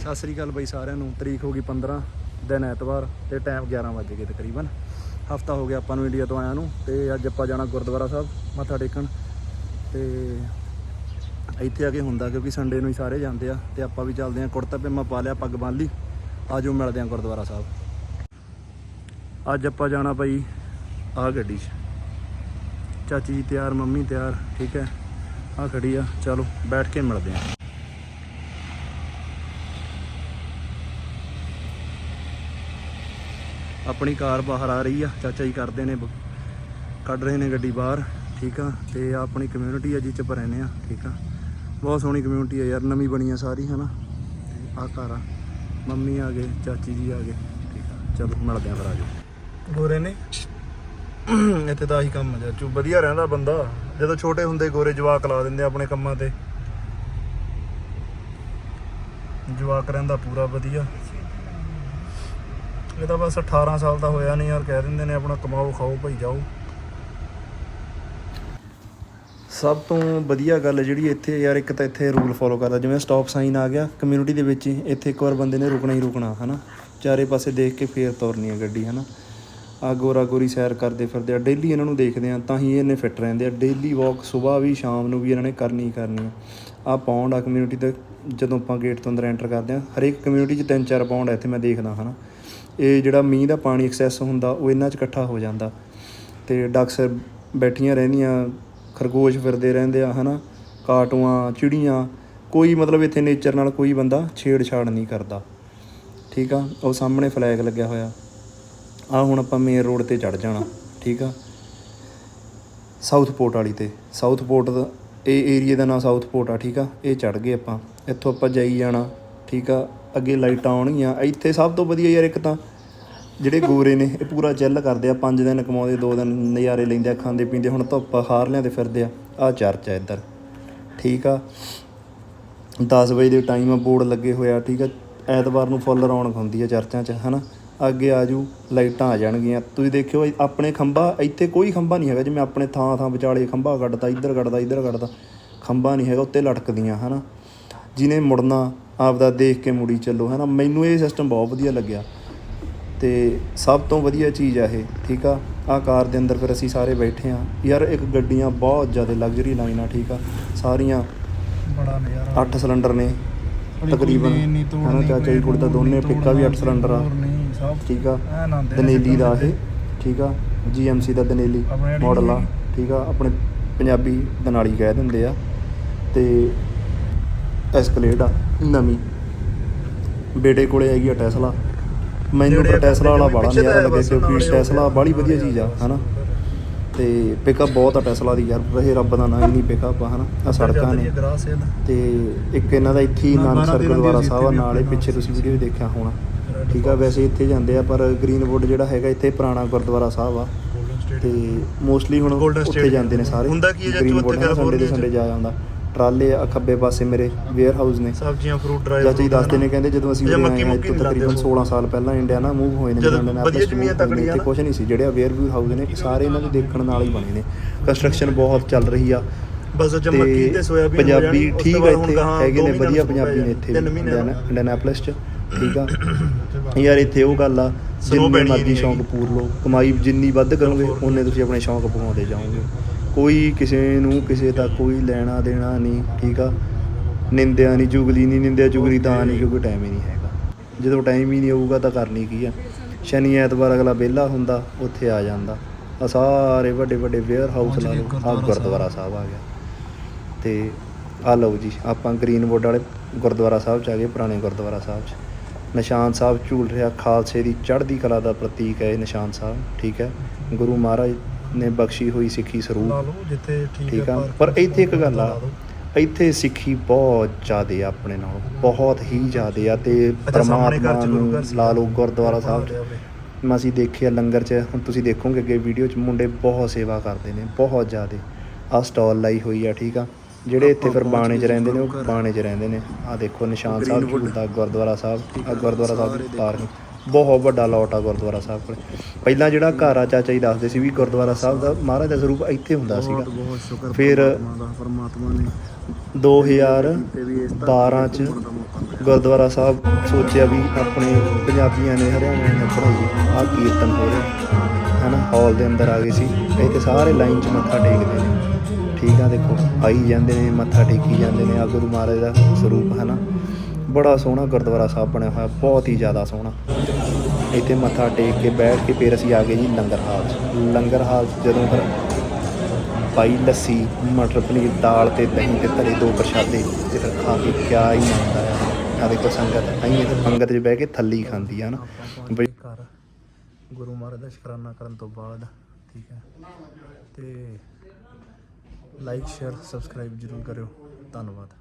ਸਤਿ ਸ੍ਰੀ ਅਕਾਲ ਬਈ ਸਾਰਿਆਂ ਨੂੰ। ਤਰੀਕ ਹੋ ਗਈ 15 ਦਿਨ ਐਤਵਾਰ ਤੇ ਟਾਈਮ 11 ਵਜੇ ਗਏ ਤਕਰੀਬਨ। ਹਫਤਾ ਹੋ ਗਿਆ ਆਪਾਂ ਨੂੰ ਇੰਡੀਆ ਤੋਂ ਆਇਆ ਨੂੰ ਤੇ ਅੱਜ ਆਪਾਂ ਜਾਣਾ ਗੁਰਦੁਆਰਾ ਸਾਹਿਬ, ਮੱਥਾ ਟੇਕਣ। ਤੇ ਇੱਥੇ ਆ ਕੇ ਹੁੰਦਾ ਕਿਉਂਕਿ ਸੰਡੇ ਨੂੰ ਹੀ ਸਾਰੇ ਜਾਂਦੇ ਆ ਤੇ ਆਪਾਂ ਵੀ ਚੱਲਦੇ ਆ, ਕੁੜਤਾ ਪਜਾਮਾ ਪਾ ਲਿਆ, ਪੱਗ ਬੰਨ ਲਈ, ਆਜੋ ਮਿਲਦੇ ਆ ਗੁਰਦੁਆਰਾ ਸਾਹਿਬ। ਅੱਜ ਆਪਾਂ ਜਾਣਾ ਭਾਈ ਆ ਗੱਡੀ 'ਚ। ਚਾਚੀ ਜੀ ਤਿਆਰ, ਮੰਮੀ ਤਿਆਰ, ਠੀਕ ਹੈ? ਆ ਖੜੀ ਆ, ਚਲੋ ਬੈਠ ਕੇ ਮਿਲਦੇ ਆ। ਆਪਣੀ ਕਾਰ ਬਾਹਰ ਆ ਰਹੀ ਆ, ਚਾਚਾ ਜੀ ਕਰਦੇ ਨੇ ਕੱਢ ਰਹੇ ਨੇ ਗੱਡੀ ਬਾਹਰ, ਠੀਕ ਆ? ਤੇ ਆਹ ਆਪਣੀ ਕਮਿਊਨਿਟੀ ਆ ਜੀ ਚ ਰਹਿੰਦੇ ਆ, ਠੀਕ ਆ? ਬਹੁਤ ਸੋਹਣੀ ਕਮਿਊਨਿਟੀ ਆ ਯਾਰ, ਨਵੀਂ ਬਣੀ ਆ ਸਾਰੀ, ਹਨਾ? ਆ ਘਰ ਆ। ਮੰਮੀ ਆ ਗਏ, ਚਾਚੀ ਜੀ ਆ ਗਏ, ਠੀਕ ਆ? ਚਲੋ, ਮਿਲਦੇ ਆ ਫਿਰ, ਆ ਆਜੋ ਗੋਰੇ ਨੇ? ਇੱਥੇ ਤਾਂ ਆਹੀ ਕੰਮ ਆ ਚਾਚੂ ਵਧੀਆ ਰਹਿੰਦਾ ਬੰਦਾ। ਜਦੋਂ ਛੋਟੇ ਹੁੰਦੇ ਗੋਰੇ ਜਵਾਕ ਲਾ ਦਿੰਦੇ ਆਪਣੇ ਕੰਮਾਂ ਤੇ। ਜਵਾਕ ਰਹਿੰਦਾ ਪੂਰਾ ਵਧੀਆ। ਇਹ ਤਾਂ ਬਸ 18 ਸਾਲ ਦਾ ਹੋਇਆ ਨਹੀਂ ਯਾਰ, ਕਹਿ ਦਿੰਦੇ ਨੇ ਆਪਣਾ ਕਮਾਓ, ਖਾਓ, ਭਾਈ ਜਾਓ। ਸਭ ਤੋਂ ਵਧੀਆ ਗੱਲ ਜਿਹੜੀ ਇੱਥੇ ਯਾਰ, ਇੱਕ ਤਾਂ ਇੱਥੇ ਰੂਲ ਫੋਲੋ ਕਰਦਾ, ਜਿਵੇਂ ਸਟਾਪ ਸਾਈਨ ਆ ਗਿਆ ਕਮਿਊਨਿਟੀ ਦੇ ਵਿੱਚ ਹੀ, ਇੱਥੇ ਇੱਕ ਵਾਰ ਬੰਦੇ ਨੇ ਰੁਕਣਾ ਹੀ ਰੁਕਣਾ, ਹਨਾ? ਚਾਰੇ ਪਾਸੇ ਦੇਖ ਕੇ ਫੇਰ ਤੁਰਨੀ ਹੈ ਗੱਡੀ, ਹਨਾ? ਆ ਗੋਰਾ ਗੋਰੀ ਸੈਰ ਕਰਦੇ ਫਿਰਦੇ ਆ ਡੇਲੀ ਇਹਨਾਂ ਨੂੰ ਦੇਖਦੇ ਆ, ਤਾਂ ਹੀ ਇਹਨੇ ਫਿੱਟ ਰਹਿੰਦੇ ਆ। ਡੇਲੀ ਵਾਕ ਸਵੇਰ ਵੀ, ਸ਼ਾਮ ਨੂੰ ਵੀ ਇਹਨਾਂ ਨੇ ਕਰਨੀ ਹੀ ਕਰਨੀ ਆ। ਆ ਪੌਂਡ ਆ ਕਮਿਊਨਿਟੀ ਤੇ, ਜਦੋਂ ਆਪਾਂ ਗੇਟ ਤੋਂ ਅੰਦਰ ਐਂਟਰ ਕਰਦੇ ਆ, ਹਰੇਕ ਕਮਿਊਨਿਟੀ 'ਚ ਤਿੰਨ ਚਾਰ ਪੌਂਡ ਆ ਇੱਥੇ ਮੈਂ ਦੇਖਦਾ, ਹਨਾ? ਇਹ ਜਿਹੜਾ ਮੀਂਹ ਦਾ ਪਾਣੀ ਐਕਸੈਸ ਹੁੰਦਾ, ਉਹ ਇਹਨਾਂ 'ਚ ਇਕੱਠਾ ਹੋ ਜਾਂਦਾ। ਤੇ ਡਕਸ ਬੈਠੀਆਂ ਰਹਿੰਦੀਆਂ, ਖਰਗੋਸ਼ ਫਿਰਦੇ ਰਹਿੰਦੇ ਆ, ਹਨਾ? ਕਾਟੂਆਂ, ਚਿੜੀਆਂ, ਕੋਈ ਮਤਲਬ ਇੱਥੇ ਨੇਚਰ ਨਾਲ ਕੋਈ ਬੰਦਾ ਛੇੜਛਾੜ ਨਹੀਂ ਕਰਦਾ। ਠੀਕ ਆ? ਉਹ ਸਾਹਮਣੇ ਫਲੈਗ ਲੱਗਿਆ ਹੋਇਆ। ਆ ਹੁਣ ਆਪਾਂ ਮੇਨ ਰੋਡ ਤੇ ਚੜ ਜਾਣਾ। ਠੀਕ ਆ? ਸਾਊਥ ਪੋਰਟ ਵਾਲੀ ਤੇ। ਸਾਊਥ ਪੋਰਟ ਦਾ, ਇਹ ਏਰੀਆ ਦਾ ਨਾਮ ਸਾਊਥ ਪੋਰਟ ਆ, ਠੀਕ ਆ? ਇਹ ਚੜ ਗਏ ਆਪਾਂ। ਇੱਥੋਂ ਆਪਾਂ ਜਾਈ ਜਾਣਾ। ਠੀਕ ਆ, ਅੱਗੇ ਲਾਈਟਾਂ ਆਉਣਗੀਆਂ। ਇੱਥੇ ਸਭ ਤੋਂ ਵਧੀਆ ਯਾਰ ਇੱਕ ਤਾਂ ਜਿਹੜੇ ਗੋਰੇ ਨੇ, ਇਹ ਪੂਰਾ ਚਿੱਲ ਕਰਦੇ ਆ। ਪੰਜ ਦਿਨ ਕਮਾਉਂਦੇ, ਦੋ ਦਿਨ ਨਜ਼ਾਰੇ ਲੈਂਦੇ ਆ, ਖਾਂਦੇ ਪੀਂਦੇ, ਹੁਣ ਧੁੱਪ ਹਾਰ ਲਿਆਂਦੇ ਫਿਰਦੇ ਆ। ਆ ਚਰਚ ਆ ਇੱਧਰ। ਠੀਕ ਆ। 10 ਵਜੇ ਦੇ ਟਾਈਮ ਆ, ਬੋਰਡ ਲੱਗੇ ਹੋਇਆ ਠੀਕ ਆ। ਐਤਵਾਰ ਨੂੰ ਫੁੱਲ ਰੌਣਕ ਹੁੰਦੀ ਆ ਚਰਚਾਂ 'ਚ, ਹਨਾ? ਅੱਗੇ ਆ ਜੂ ਲਾਈਟਾਂ ਆ ਜਾਣਗੀਆਂ। ਤੁਸੀਂ ਦੇਖਿਓ ਆਪਣੇ ਖੰਭਾ, ਇੱਥੇ ਕੋਈ ਖੰਭਾ ਨਹੀਂ ਹੈਗਾ, ਜਿਵੇਂ ਆਪਣੇ ਥਾਂ ਥਾਂ ਵਿਚਾਲੇ ਖੰਭਾ ਕੱਢਦਾ, ਇੱਧਰ ਕੱਢਦਾ ਇੱਧਰ ਕੱਢਦਾ। ਖੰਭਾ ਨਹੀਂ ਹੈਗਾ, ਉੱਤੇ ਲਟਕਦੀਆਂ, ਹਨਾ? ਜਿਹਨੇ ਮੁੜਨਾ ਆਪਦਾ ਦੇਖ ਕੇ ਮੁੜੀ ਚੱਲੋ ਹਨਾ? ਮੈਨੂੰ ਇਹ ਸਿਸਟਮ ਬਹੁਤ ਵਧੀਆ ਲੱਗਿਆ। ਤੇ ਸਭ ਤੋਂ ਵਧੀਆ ਚੀਜ਼ ਆ ਇਹ ਠੀਕ ਆ? ਆ ਕਾਰ ਦੇ ਅੰਦਰ ਫਿਰ ਅਸੀਂ ਸਾਰੇ ਬੈਠੇ ਆ। ਯਾਰ ਇੱਕ ਗੱਡੀਆਂ ਬਹੁਤ ਜ਼ਿਆਦਾ ਲਗਜ਼ਰੀ ਲਾਈਨਾਂ ਠੀਕ ਆ? ਸਾਰੀਆਂ ਬੜਾ ਨਜ਼ਾਰਾ 8 ਸਿਲੰਡਰ ਨੇ ਤਕਰੀਬਨ। ਹਨਾ ਚਾਚਾ ਜੀ ਕੋਲ ਤਾਂ ਕੋਈ ਦੋਨੇ ਪਿੱਕਾ ਵੀ 8 ਸਿਲੰਡਰ ਆ। ਠੀਕ ਆ? ਨੇ ਦਨੇਲੀ ਦਾ ਇਹ ਠੀਕ ਆ? ਜੀਐਮਸੀ ਦਾ ਦਨੇਲੀ ਆਪਣੇ ਜਿਹੜੀ ਮਾਡਲ ਆ। ਠੀਕ ਆ? ਆਪਣੇ ਪੰਜਾਬੀ ਦਨਾਲੀ ਕਹਿ ਦਿੰਦੇ ਆ। ਤੇ ਐਸਕਲੇਡ ਆ ਨਵੀਂ। ਬੇਟੇ ਕੋਲੇ ਹੈਗੀ ਆ ਟੈਸਲਾ ਮੈਨੂੰ ਜਿਹੜੇ ਟੈਸਲਾ ਵਾਲਾ ਤਾਂ ਨਜ਼ਾਰਾ ਲੱਗਿਆ ਕਿਉਂਕਿ ਟੈਸਲਾ ਬਾਲੀ ਵਧੀਆ ਚੀਜ਼ ਆ ਹਨਾ? ਤੇ ਪਿਕਅਪ ਬਹੁਤ ਆ ਟੈਸਲਾ ਦੀ ਯਾਰ ਰਹੇ ਰੱਬ ਦਾ ਨਾਂ ਇੰਨੀ ਪਿਕਅਪ ਆ ਹਨਾ? ਆ ਸੜਕਾਂ ਨੇ। ਤੇ ਇੱਕ ਇਹਨਾਂ ਦਾ ਇੱਥੇ ਹੀ ਨਾ, ਨਾਨਕਸਰ ਬਾਰਾਂ ਤੇਰਾਂ ਗੁਰਦੁਆਰਾ ਦੀ ਸਾਹਿਬ ਆ ਨਾਲੇ ਪਿੱਛੇ ਤੁਸੀਂ ਵੀਡੀਓ ਦੇਖਿਆ ਹੋਣਾ। ਠੀਕ ਆ ਵੈਸੇ ਇੱਥੇ ਜਾਂਦੇ ਆ ਪਰ ਗ੍ਰੀਨਵੁੱਡ ਜਿਹੜਾ ਹੈਗਾ ਇੱਥੇ ਪੁਰਾਣਾ ਗੁਰਦੁਆਰਾ ਸਾਹਿਬ ਆ। ਤੇ ਮੋਸਟਲੀ ਹੁਣ ਉੱਥੇ ਜਾਂਦੇ ਨੇ ਸਾਰੇ। ਹੁੰਦਾ ਕੀ ਹੈ ਉੱਥੇ ਹੈ ਸੰਡੇ ਦੇ ਸੰਡੇ ਜਾ ਆਉਂਦਾ। ਟਰਾਲੇ ਆ ਖੱਬੇ ਪਾਸੇ ਮੇਰੇ ਵੇਅਰ ਹਾਊਸ ਨੇ। ਸਬਜ਼ੀਆਂ ਫਰੂਟ ਡਰਾਈ ਚਾਚਾ ਜੀ ਦੱਸਦੇ ਨੇ। ਕਹਿੰਦੇ ਜਦੋਂ ਅਸੀਂ ਉਰੇ ਆਏ ਹਾਂ, ਇੱਥੋਂ ਤਕਰੀਬਨ ਲਾਉਂਦੇ 16 ਸਾਲ ਪਹਿਲਾਂ ਇੰਡੀਆ ਨਾ ਮੂਵ ਹੋਏ ਨੇ ਜਦੋਂ ਵਧੀਆ ਜ਼ਮੀਨਾਂ ਤਕੜੀਆਂ ਨਾ। ਕੁਝ ਨਹੀਂ ਸੀ ਜਿਹੜੇ ਵੇਅਰ ਹਾਊਸ ਨੇ ਸਾਰੇ ਇਹਨਾਂ ਦੇ ਦੇਖਣ ਨਾਲ ਹੀ ਬਣੇ ਨੇ। ਕੰਸਟਰਕਸ਼ਨ ਬਹੁਤ ਚੱਲ ਰਹੀ ਆ। ਬਸ ਅੱਜ ਮੱਕੀ ਤੇ ਸੋਇਆਬੀਨ ਪੰਜਾਬੀ ਠੀਕ ਆ ਇੱਥੇ ਹੈਗੇ ਨੇ ਵਧੀਆ ਪੰਜਾਬੀ ਨੇ ਇੱਥੇ ਇੰਡੀਆਨਾਪੋਲਿਸ ਚ ਠੀਕ ਆ। ਯਾਰ ਇੱਥੇ ਉਹ ਗੱਲ ਆ ਜਿੰਨੇ ਮਰਜ਼ੀ ਸ਼ੌਂਕ। ਪੂਰ ਲਓ। ਕਮਾਈ ਜਿੰਨੀ ਵੱਧ ਕਰੋਗੇ ਉਹਨੇ ਤੁਸੀਂ ਆਪਣੇ ਸ਼ੌਂਕ ਪੂਰਾਉਂਦੇ ਜਾਓਗੇ। ਕੋਈ ਕਿਸੇ ਨੂੰ ਕਿਸੇ ਦਾ ਕੋਈ ਲੈਣਾ ਦੇਣਾ ਨਹੀਂ, ਠੀਕ ਆ? ਨਿੰਦਿਆ ਨਹੀਂ ਜੁਗਲੀ ਨਹੀਂ, ਨਿੰਦਿਆ ਜੁਗਲੀ ਤਾਂ ਨਹੀਂ, ਕਿਉਂਕਿ ਟਾਈਮ ਹੀ ਨਹੀਂ ਹੈਗਾ। ਜਦੋਂ ਟਾਈਮ ਹੀ ਨਹੀਂ ਆਊਗਾ ਤਾਂ ਕਰਨੀ ਕੀ ਆ? ਸ਼ਨੀ, ਐਤਵਾਰ ਅਗਲਾ ਵਿਹਲਾ ਹੁੰਦਾ, ਉੱਥੇ ਆ ਜਾਂਦਾ। ਆ ਸਾਰੇ ਵੱਡੇ ਵੱਡੇ ਵੇਅਰ ਹਾਊਸ ਲਾ ਲਓ ਆ ਗੁਰਦੁਆਰਾ ਗੁਰਦੁਆਰਾ ਸਾਹਿਬ ਆ ਗਿਆ। ਤੇ ਆ ਲਓ ਜੀ, ਆਪਾਂ ਗ੍ਰੀਨਵੁੱਡ ਵਾਲੇ ਗੁਰਦੁਆਰਾ ਸਾਹਿਬ ਚ ਆ ਗਏ, ਪੁਰਾਣੇ ਗੁਰਦੁਆਰਾ ਸਾਹਿਬ ਚ। ਨਿਸ਼ਾਨ ਸਾਹਿਬ ਝੂਲ ਰਿਹਾ, ਖਾਲਸੇ ਦੀ ਚੜ੍ਹਦੀ ਕਲਾ ਦਾ ਪ੍ਰਤੀਕ ਹੈ ਇਹ ਨਿਸ਼ਾਨ ਸਾਹਿਬ, ਠੀਕ ਹੈ? ਗੁਰੂ ਮਹਾਰਾਜ ਨੇ ਬਖਸ਼ੀ ਹੋਈ ਸਿੱਖੀ ਲਾ ਸਰੂਪ ਲਓ ਜਿੱਥੇ ਠੀਕ ਠੀਕ ਹੈ ਆ। ਪਰ ਇੱਥੇ ਇੱਕ ਗੱਲ ਆ ਇੱਥੇ ਸਿੱਖੀ ਬਹੁਤ ਜ਼ਿਆਦੇ ਆ ਆਪਣੇ ਨਾਲੋਂ ਬਹੁਤ ਹੀ ਜ਼ਿਆਦੇ ਆ ਤੇ ਅੱਛਾ, ਸਾਹਮਣੇ ਘਰ ਪਰਮਾਤਮਾ ਚ ਗੁਰੂ ਘਰ ਨੂੰ ਸੀ। ਲਾ ਲਓ ਗੁਰਦੁਆਰਾ ਸਾਹਿਬ ਚ। ਮੈਂ ਅਸੀਂ ਦੇਖਿਆ ਲੰਗਰ 'ਚ ਹੁਣ ਤੁਸੀਂ ਦੇਖੋਗੇ ਅੱਗੇ ਵੀਡੀਓ 'ਚ ਮੁੰਡੇ ਬਹੁਤ ਸੇਵਾ ਕਰਦੇ ਨੇ ਬਹੁਤ ਜ਼ਿਆਦੇ। ਆ ਸਟਾਲ ਲਾਈ ਹੋਈ ਆ ਠੀਕ ਆ। ਜਿਹੜੇ ਇੱਥੇ ਫਿਰ ਬਾਣੇ 'ਚ ਰਹਿੰਦੇ ਨੇ ਉਹ ਬਾਣੇ 'ਚ ਰਹਿੰਦੇ ਨੇ। ਆ ਦੇਖੋ ਨਿਸ਼ਾਨ ਸਾਹਿਬ ਝੂਲਦਾ ਗੁਰਦੁਆਰਾ ਸਾਹਿਬ ਆ ਗੁਰਦੁਆਰਾ ਸਾਹਿਬ ਦੀ ਪਾਰਕਿੰਗ ਬਹੁਤ ਵੱਡਾ ਲੋਟ ਆ ਗੁਰਦੁਆਰਾ ਸਾਹਿਬ ਕੋਲ। ਪਹਿਲਾਂ ਜਿਹੜਾ ਘਰ ਆ ਚਾਚਾ ਜੀ ਦੱਸਦੇ ਸੀ ਵੀ ਗੁਰਦੁਆਰਾ ਸਾਹਿਬ ਦਾ ਮਹਾਰਾਜ ਦਾ ਸਰੂਪ ਇੱਥੇ ਹੁੰਦਾ ਸੀਗਾ। ਬਹੁਤ ਸ਼ੁਕਰ ਫਿਰ ਪਰਮਾਤਮਾ ਦਾ ਪਰਮਾਤਮਾ ਨੇ 2012 ਚ ਗੁਰਦੁਆਰਾ ਸਾਹਿਬ ਸੋਚਿਆ ਵੀ ਆਪਣੇ ਪੰਜਾਬੀਆਂ ਨੇ ਹਰਿਆਣਾ ਨੇ ਪੜਾਈ ਆ ਕੀਰਤਨ ਹੋ ਰਿਹਾ। ਹਨਾ ਹਾਲ ਦੇ ਅੰਦਰ ਆ ਗਏ ਸੀ। ਇੱਥੇ ਸਾਰੇ ਲਾਈਨ 'ਚ ਮੱਥਾ ਟੇਕਦੇ ਨੇ। ਠੀਕ ਆ, ਦੇਖੋ, ਆਈ ਜਾਂਦੇ ਨੇ, ਮੱਥਾ ਟੇਕੀ ਜਾਂਦੇ ਨੇ ਆ ਗੁਰੂ ਮਹਾਰਾਜ ਦਾ ਸਰੂਪ ਹੈ ਨਾ ਬੜਾ ਸੋਹਣਾ ਗੁਰਦੁਆਰਾ ਸਾਹਿਬ ਬਣਿਆ ਹੋਇਆ, ਬਹੁਤ ਹੀ ਜ਼ਿਆਦਾ ਸੋਹਣਾ। ਇੱਥੇ ਮੱਥਾ ਟੇਕ ਕੇ ਬੈਠ ਕੇ ਫਿਰ ਅਸੀਂ ਆ ਗਏ ਜੀ ਲੰਗਰ ਹਾਲ 'ਚ। ਲੰਗਰ ਹਾਲ 'ਚ ਜਦੋਂ ਫਿਰ ਪਾਈ ਲੱਸੀ, ਮਟਰ ਪਨੀਰ, ਦਾਲ ਤੇ ਦਹੀਂ ਤੇ ਧਰੇ ਦੋ ਪ੍ਰਸ਼ਾਦੇ ਤੇ ਫਿਰ ਖਾ ਕੇ ਕਿਆ ਹੀ ਆਉਂਦਾ ਹੈ ਆ ਦੇਖੋ ਸੰਗਤ ਆਈ ਤੇ ਪੰਗਤ 'ਚ ਬਹਿ ਕੇ ਥੱਲੀ ਖਾਂਦੀ ਆ ਨਾ ਬਈ ਘਰ ਗੁਰੂ ਮਹਾਰਾਜ ਦਾ ਸ਼ੁਕਰਾਨਾ ਕਰਨ ਤੋਂ ਬਾਅਦ, ਠੀਕ ਹੈ। ਤੇ ਲਾਈਕ ਸ਼ੇਅਰ ਸਬਸਕ੍ਰਾਈਬ ਜਰੂਰ ਕਰਿਓ। ਧੰਨਵਾਦ।